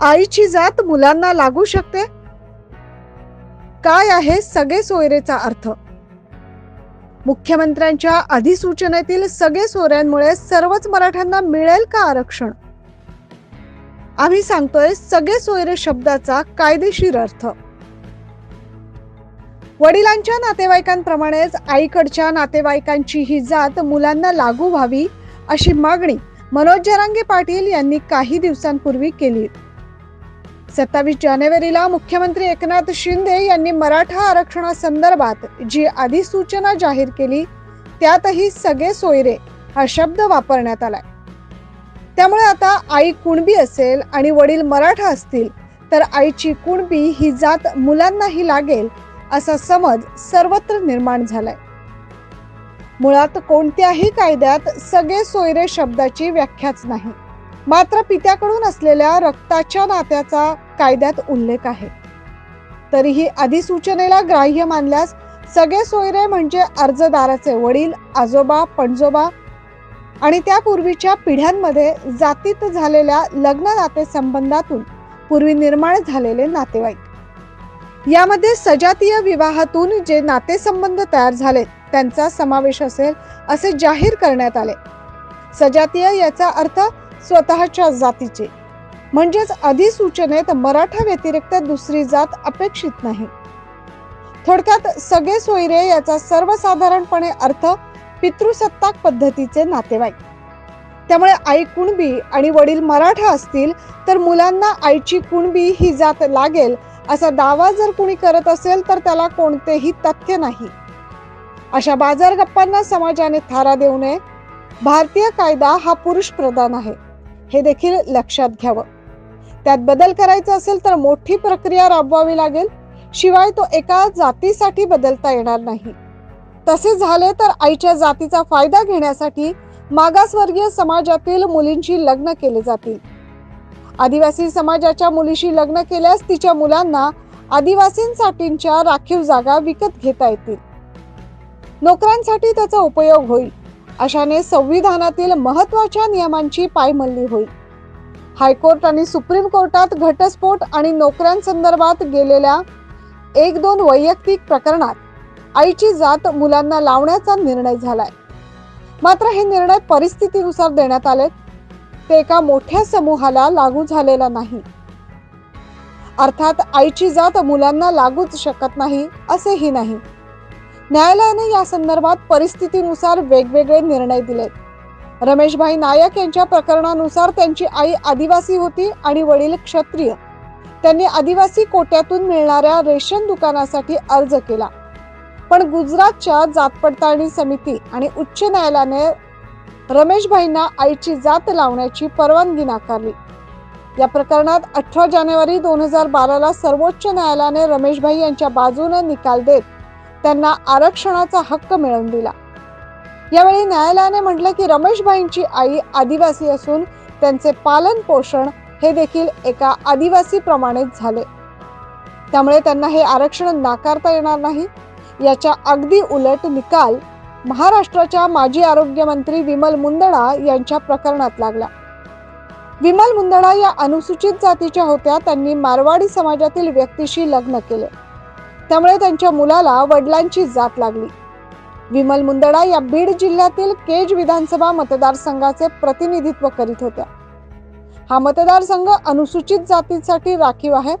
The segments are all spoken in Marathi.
आईची जात मुलांना लागू शकते? काय आहे सगळे सोयरेचा अर्थ? मुख्यमंत्र्यांच्या अधिसूचनेतील सगळे सोयऱ्यांमुळे सर्वच मराठ्यांना मिळेल का आरक्षण? आम्ही सांगतोय सगळे सोयरे शब्दाचा कायदेशीर अर्थ. वडिलांच्या नातेवाईकांप्रमाणेच आईकडच्या नातेवाईकांची ही जात मुलांना लागू व्हावी अशी मागणी मनोज जरांगे पाटील यांनी काही दिवसांपूर्वी केली. सत्तावीस जानेवारीला मुख्यमंत्री एकनाथ शिंदे यांनी मराठा आरक्षणासंदर्भात जी अधिसूचना जाहीर केली त्यातही सगळे सोयरे हा शब्द वापरण्यात आलाय. त्यामुळे आता आई कुणबी असेल आणि वडील मराठा असतील तर आईची कुणबी ही जात मुलांनाही लागेल असा समज सर्वत्र निर्माण झालाय. मुळात कोणत्याही कायद्यात सगळे सोयरे शब्दाची व्याख्याच नाही. मात्र पित्याकडून असलेल्या रक्ताच्या नात्याचा कायद्यात उल्लेख आहे. तरीही अधिसूचनेला ग्राह्य मानल्यास सगळे सोयरे म्हणजे अर्जदाराचे वडील आजोबा पणजोबा आणि त्यापूर्वीच्या पिढ्यांमध्ये जातीत झालेल्या लग्न नाते संबंधातून पूर्वी निर्माण झालेले नातेवाईक. यामध्ये सजातीय विवाहातून जे नातेसंबंध तयार झाले त्यांचा समावेश असेल असे जाहीर करण्यात आले. सजातीय याचा अर्थ स्वतःच्या जातीचे. म्हणजेच अधिसूचनेत मराठा व्यतिरिक्त दुसरी जात अपेक्षित नाही. थोडक्यात सगळे सोयरे याचा सर्वसाधारणपणे अर्थ पितृसत्ताक पद्धतीचे नातेवाईक. त्यामुळे आई कुणबी आणि वडील मराठा असतील तर मुलांना आईची कुणबी ही जात लागेल असा दावा जर कुणी करत असेल तर त्याला कोणतेही तथ्य नाही. अशा बाजार गप्पांना समाजाने थारा देऊ नये. भारतीय कायदा हा पुरुष प्रधान आहे. हे देखील लक्षात घ्यावं. त्यात बदल करायचा असेल तर मोठी प्रक्रिया राबवावी लागेल. शिवाय तो एका जातीसाठी बदलता येणार नाही. तसे झाले तर आईच्या जातीचा फायदा घेण्यासाठी मागासवर्गीय समाजातील मुलींची लग्न केले जातील. आदिवासी समाजाच्या मुलीशी लग्न केल्यास तिच्या मुलांना आदिवासींसाठीच्या राखीव जागा विकत घेता येतील. नोकऱ्यांसाठी त्याचा उपयोग होईल. अशाने संविधानातील महत्त्वाच्या नियमांची पायमल्ली होईल. हायकोर्ट आणि सुप्रीम कोर्टात घटस्फोट आणि नोकऱ्यांसंदर्भात गेलेल्या एक दोन वैयक्तिक प्रकरणात आईची जात मुलांना लावण्याचा निर्णय झालाय. मात्र हे निर्णय परिस्थितीनुसार देण्यात आले ते एका मोठ्या समूहाला लागू झालेला नाही. अर्थात आईची जात मुलांना लागूच शकत नाही असेही नाही. न्यायालयाने या संदर्भात परिस्थितीनुसार वेगवेगळे निर्णय दिलेत. रमेशभाई नायक यांच्या प्रकरणानुसार त्यांची आई आदिवासी होती आणि वडील क्षत्रिय. त्यांनी आदिवासी कोट्यातून मिळणाऱ्या रेशन दुकानासाठी अर्ज केला. पण गुजरातच्या जात पडताळणी समिती आणि उच्च न्यायालयाने रमेशभाईंना आईची जात लावण्याची परवानगी नाकारली. या प्रकरणात अठरा जानेवारी दोन हजार बाराला सर्वोच्च न्यायालयाने रमेशभाई यांच्या बाजूने निकाल देत त्यांना आरक्षणाचा हक्क मिळवून दिला. यावेळी न्यायालयाने म्हटलं की रमेशभाईंची आई आदिवासी असून त्यांचे पालन पोषण हे देखील एका आदिवासी प्रमाणेच झाले. त्यामुळे त्यांना हे आरक्षण नाकारता येणार नाही. याच्या अगदी उलट निकाल महाराष्ट्राच्या माजी आरोग्यमंत्री विमल मुंदडा यांच्या प्रकरणात लागला. विमल मुंदडा या अनुसूचित जातीच्या होत्या त्यांनी मारवाडी समाजातील व्यक्तीशी लग्न केले. त्यामुळे त्यांच्या मुलाला वडिलांची जात लागली. विमल मुंदडा या बीड जिल्ह्यातील केज विधानसभा मतदारसंघाचे प्रतिनिधित्व करीत होत्या. हा मतदारसंघ अनुसूचित जातीसाठी राखीव आहे.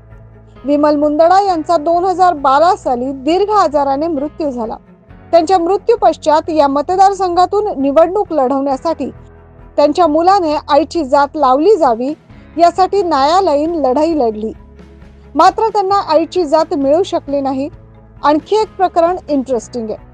विमल मुंदडा यांचा दोन हजार बारा साली दीर्घ आजाराने मृत्यू झाला. त्यांच्या मृत्यू पश्चात या मतदारसंघातून निवडणूक लढवण्यासाठी त्यांच्या मुलाने आईची जात लावली जावी यासाठी न्यायालयीन लढाई लढली. मात्र त्यांना आईची जात मिळू शकली नाही. आणखी एक प्रकरण इंटरेस्टिंग आहे.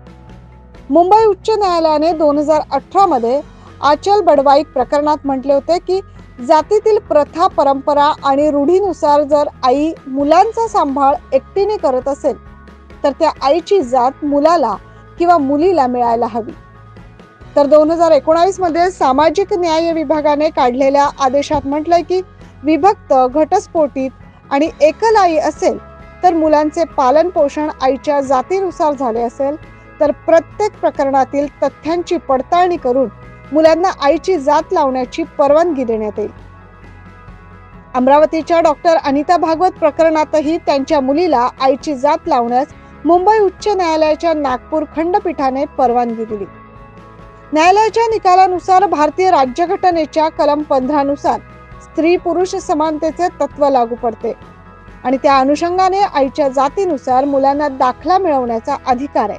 मुंबई उच्च न्यायालयाने दोन हजार अठरा मध्ये आचल बडवाईक प्रकरणात म्हटले होते की जातीतील प्रथा परंपरा आणि रूढीनुसार जर आई मुलांचा सांभाळ एकटीने करत असेल तर त्या आईची जात मुलाला किंवा मुलीला मिळायला हवी. तर दोन हजार एकोणावीसमध्ये सामाजिक न्याय विभागाने काढलेल्या आदेशात म्हटलंय की विभक्त घटस्फोटीत आणि एकल आई असेल तर मुलांचे पालन पोषण आईच्या जातीनुसार झाले असेल तर प्रत्येक प्रकरणातील तथ्यांची पडताळणी करून मुलांना आईची जात लावण्याची परवानगी देण्यात येईल. अमरावतीच्या डॉक्टर अनिता भागवत प्रकरणातही त्यांच्या मुलीला आईची जात लावण्यास मुंबई उच्च न्यायालयाच्या नागपूर खंडपीठाने परवानगी दिली. न्यायालयाच्या निकालानुसार भारतीय राज्यघटनेच्या कलम पंधरानुसार नुसार स्त्री पुरुष समानतेचे तत्व लागू पडते. आणि त्या अनुषंगाने आईच्या जातीनुसार मुलांना दाखला मिळवण्याचा अधिकार आहे.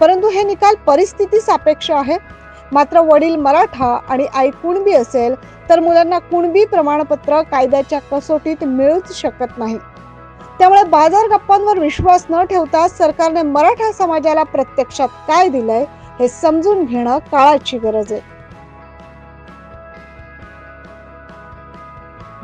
परंतु हे निकाल परिस्थिती सापेक्ष आहे. मात्र वडील मराठा आणि आई कुणबी असेल तर मुलांना कुणबी प्रमाणपत्र कायद्याच्या कसोटीत मिळूच शकत नाही. त्यामुळे बाजार गप्पांवर विश्वास न ठेवता सरकारने मराठा समाजाला प्रत्यक्षात काय दिलंय हे समजून घेणं काळाची गरज आहे.